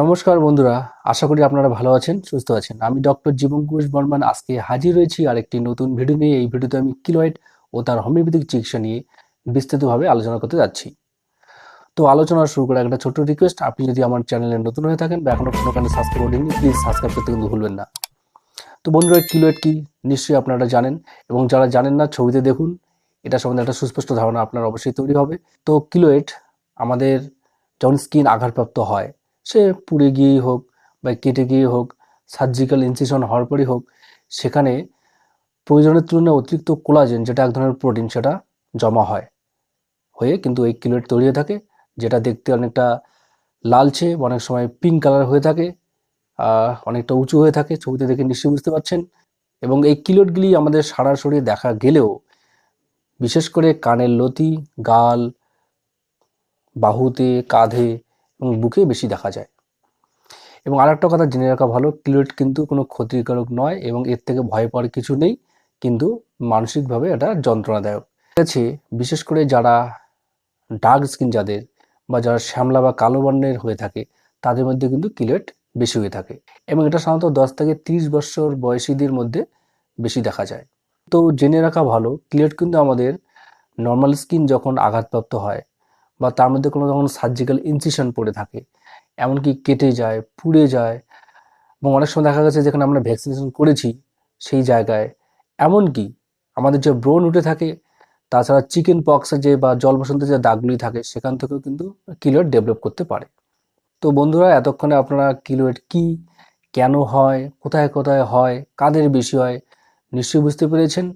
নমস্কার বন্ধুরা, আশা করি আপনারা ভালো আছেন, সুস্থ আছেন। আমি ডক্টর জীবন ঘোষ বর্মান, আজকে হাজির হয়েছি আরেকটি নতুন ভিডিও নিয়ে। এই ভিডিওতে আমি কিলোয়েড ও তার হোমিওপ্যাথিক চিকিৎসা নিয়ে বিস্তারিতভাবে আলোচনা করতে যাচ্ছি। তো আলোচনা শুরু করার একটা ছোট্ট রিকোয়েস্ট আপনি যদি আমার চ্যানেলে নতুন হয়ে থাকেন বা এখনও কোনো কারণে সাবস্ক্রাইব করেননি প্লিজ সাবস্ক্রাইব করতে কিন্তু ভুলবেন না। তো বন্ধুরা কিলোয়েড কি? নিশ্চয়ই আপনারা জানেন এবং যারা জানেন না, ছবিতে দেখুন। এটা সম্বন্ধে একটা সুস্পষ্ট ধারণা আপনার অবশ্যই তৈরি হবে। তো কিলোয়েড আমাদের যখন স্কিন আঘাতপ্রাপ্ত হয় সে পুড়ে গিয়েই হোক বা কেটে গিয়ে হোক সার্জিক্যাল ইনসিশন হওয়ার পরই হোক, সেখানে প্রয়োজনের তুলনায় অতিরিক্ত কোলাজেন যেটা এক ধরনের প্রোটিন সেটা জমা হয়। হয়ে কিন্তু এই কিলোয়েড তৈরি হয়ে থাকে, যেটা দেখতে অনেকটা লালচে অনেক সময় পিঙ্ক কালার হয়ে থাকে অনেকটা উঁচু হয়ে থাকে, ছবিতে দেখে নিশ্চয়ই বুঝতে পারছেন। এবং এই কিলোয়েডগুলি আমাদের সারা শরীরে দেখা গেলেও, বিশেষ করে কানের লতি, গাল, বাহুতে, কাঁধে এবং বুকে বেশি দেখা যায়। এবং আরেকটা কথা জেনে রাখা ভালো কিলোয়েড কিন্তু কোনো ক্ষতিকারক নয় এবং এর থেকে ভয় পাওয়ার কিছু নেই, কিন্তু মানসিকভাবে এটা যন্ত্রণাদায়ক। আছে, বিশেষ করে যারা ডার্ক স্কিন যাদের বা যারা শ্যামলা বা কালো বর্ণের হয়ে থাকে, তাদের মধ্যে কিন্তু কিলোয়েড বেশি হয়ে থাকে এবং এটা সাধারণত দশ থেকে তিরিশ বছর বয়সীদের মধ্যে বেশি দেখা যায়। তো জেনে রাখা ভালো কিলোয়েড কিন্তু আমাদের নর্মাল স্কিন যখন আঘাতপ্রাপ্ত হয় বা তার মধ্যে কোনো যখন সার্জিক্যাল ইনসিশন পড়ে থাকে, এমনকি কেটে যায়, পুড়ে যায় এবং অনেক সময় দেখা গেছে যেখানে আমরা ভ্যাকসিনেশন করেছি সেই জায়গায়। এমনকি আমাদের যে ব্রণ উঠে থাকে, তাছাড়া চিকেন পক্সে যে বা জল বসন্তের যে দাগগুলি থাকে, সেখান থেকেও কিন্তু কিলোয়েড ডেভেলপ করতে পারে। তো বন্ধুরা, এতক্ষণে আপনারা কিলোয়েড কি, কেন হয়, কোথায় কোথায় হয়, কাদের বেশি হয় নিশ্চয়ই বুঝতে পেরেছেন।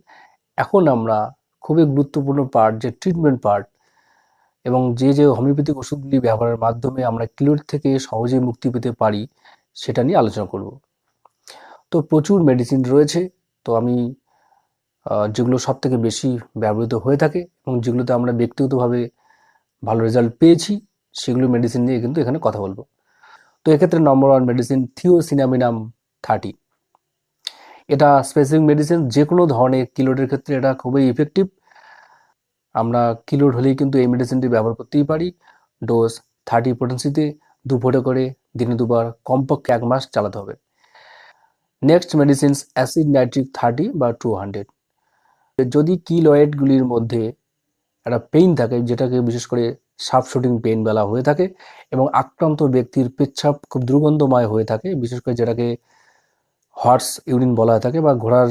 এখন আমরা খুবই গুরুত্বপূর্ণ পার্ট যে ট্রিটমেন্ট পার্ট এবং যে যে হোমিওপ্যাথিক ওষুধগুলি ব্যবহারের মাধ্যমে আমরা কিলোর থেকে সহজেই মুক্তি পেতে পারি, সেটা নিয়ে আলোচনা করব। তো প্রচুর মেডিসিন রয়েছে, তো আমি যেগুলো সব থেকে বেশি ব্যবহৃত হয়ে থাকে এবং যেগুলোতে আমরা ব্যক্তিগতভাবে ভালো রেজাল্ট পেয়েছি, সেগুলো মেডিসিন নিয়ে কিন্তু এখানে কথা বলব। তো এক্ষেত্রে number one medicine thiosinaminum thirty এটা স্পেসিফিক মেডিসিন যে কোনো ধরনের কিলোডের ক্ষেত্রে এটা খুবই ইফেক্টিভ আমরা কিলোড হলেই কিন্তু এই মেডিসিনটি ব্যবহার করতেই পারি। ডোজ থার্টি পোটেন্সিতে দু ফোঁটা করে দিনে দুবার কমপক্ষে এক মাস চালাতে হবে। Next medicines acid nitric thirty বা টু হান্ড্রেড যদি কিলয়েডগুলির মধ্যে একটা পেইন থাকে, যেটাকে বিশেষ করে সাপ শুটিং পেইন বলা হয়ে থাকে এবং আক্রান্ত ব্যক্তির পেচ্ছাপ খুব দুর্গন্ধময় হয়ে থাকে, বিশেষ করে যেটাকে হর্স ইউরিন বলা হয়ে থাকে বা ঘোড়ার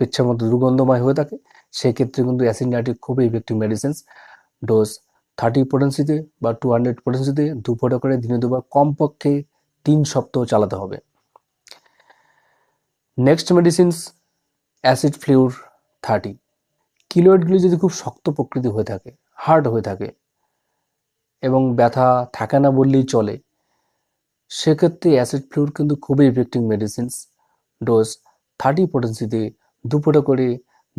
পেচ্ছার মতো দুর্গন্ধময় হয়ে থাকে সেক্ষেত্রে কিন্তু অ্যাসিড নাইট্রিক খুবই ইফেক্টিভ মেডিসিনস ডোজ থার্টি পোটেন্সিতে বা টু হান্ড্রেড পোটেন্সিতে দু ফোঁটা করে দিনে দুবার কমপক্ষে তিন সপ্তাহ চালাতে হবে। Next medicines acid fluor thirty কিলোয়েডগুলি যদি খুব শক্ত প্রকৃতি হয়ে থাকে হার্ড হয়ে থাকে এবং ব্যথা থাকে না বললেই চলে, সেক্ষেত্রে অ্যাসিড ফ্লুর কিন্তু খুবই ইফেক্টিভ মেডিসিনস ডোজ থার্টি পোটেন্সিতে দু ফোঁটা করে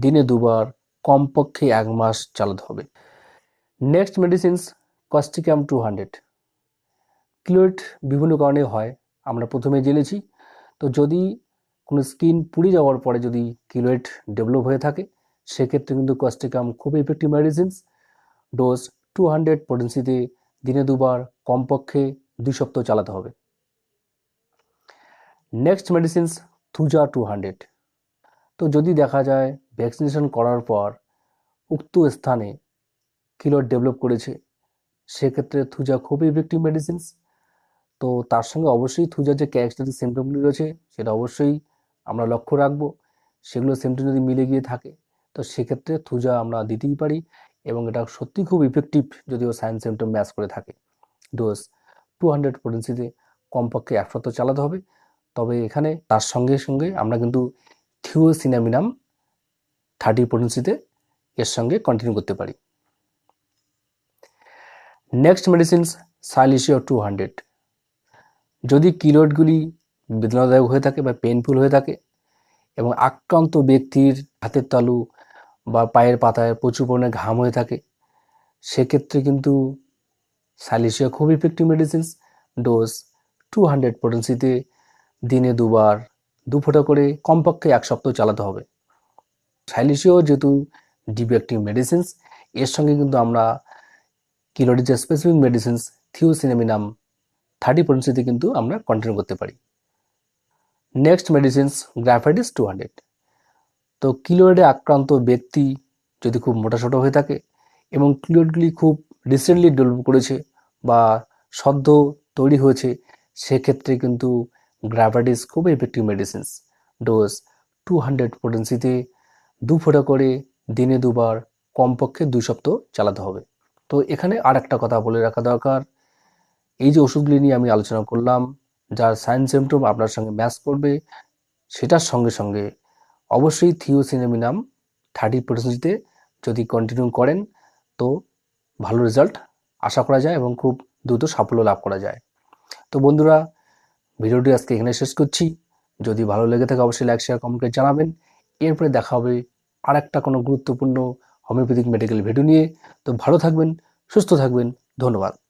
দিনে দুবার, কমপক্ষে এক মাস চালাতে হবে। Next medicines causticum two hundred keloid বিভিন্ন কারণে হয়, আমরা প্রথমে জেনেছি। তো যদি কোনো স্কিন পুড়ে যাওয়ার পরে যদি কিলোয়েড ডেভেলপ হয়ে থাকে, সেক্ষেত্রে কিন্তু কস্টিকাম খুবই effective medicines dose two hundred পোটেন্সিতে দিনে দুবার, কমপক্ষে দুই সপ্তাহ চালাতে হবে। Next medicines thuja two hundred তো যদি দেখা যায় ভ্যাকসিনেশন করার পর উক্ত স্থানে কিলোর ডেভেলপ করেছে। সেক্ষেত্রে থুজা খুবই ইফেক্টিভ মেডিসিনস তো তার সঙ্গে অবশ্যই থুজার যে ক্যারেক্টারিস্টিক সিমটমগুলি রয়েছে, সেটা অবশ্যই আমরা লক্ষ্য রাখব। সেগুলো সিমটম যদি মিলে গিয়ে থাকে, তো সেক্ষেত্রে থুজা আমরা দিতেই পারি এবং এটা সত্যি খুব ইফেক্টিভ যদিও সাইন সিমটম ম্যাচ করে থাকে। ডোজ টু হান্ড্রেড পোটেন্সিতে কমপক্ষে এক সপ্তাহ চালাতে হবে। তবে এখানে তার সঙ্গে সঙ্গে আমরা কিন্তু থিওসিনামিনাম থার্টি পোটেন্সিতে এর সঙ্গে কন্টিনিউ করতে পারি। Next medicines silicea two hundred যদি কিলোডগুলি বেদনাদায়ক হয়ে থাকে বা পেনফুল হয়ে থাকে এবং আক্রান্ত ব্যক্তির হাতের তালু বা পায়ের পাতায় প্রচুর পরিমাণে ঘাম হয়ে থাকে, সেক্ষেত্রে কিন্তু সাইলিশিয়া খুব effective medicines dose two hundred পোটেন্সিতে দিনে দুবার দু ফোঁটা করে কমপক্ষে এক সপ্তাহ চালাতে হবে। সাইলিশিও যেহেতু ডিফেক্টিভ মেডিসিনস, এর সঙ্গে কিন্তু আমরা কিলোডি যে স্পেসিফিক মেডিসিনস, থিওসিনামিনাম থার্টি পটেন্সিতে কিন্তু আমরা কন্টিনিউ করতে পারি। Next medicines, graphites two hundred. তো কিলোয়েডে আক্রান্ত ব্যক্তি যদি খুব মোটাসোটা হয়ে থাকে এবং কিলোয়েডগুলি খুব রিসেন্টলি ডেভেলপ করেছে বা সদ্য তৈরি হয়েছে, সেক্ষেত্রে কিন্তু গ্রাফাইটিস খুব effective medicines dose two hundred পোটেন্সিতে দু ফোঁটা করে দিনে দুবার কমপক্ষে দুই সপ্তাহ চালাতে হবে। তো এখানে আর একটা কথা বলে রাখা দরকার। এই যে ওষুধগুলি নিয়ে আমি আলোচনা করলাম, যার সাইন সিমটম আপনার সঙ্গে ম্যাচ করবে, সেটার সঙ্গে সঙ্গে অবশ্যই থিওসিনেমিনাম থার্টি পার্সেন্টে যদি কন্টিনিউ করেন, তো ভালো রেজাল্ট আশা করা যায় এবং খুব দ্রুত সাফল্য লাভ করা যায়। তো বন্ধুরা, ভিডিওটি আজকে এখানে শেষ করছি। যদি ভালো লেগে থাকে, অবশ্যই লাইক শেয়ার কমেন্ট জানাবেন। এরপরে দেখা হবে আর একটা কোনো গুরুত্বপূর্ণ হোমিওপ্যাথিক মেডিকেল ভিডিও নিয়ে। তো ভালো থাকবেন, সুস্থ থাকবেন, ধন্যবাদ।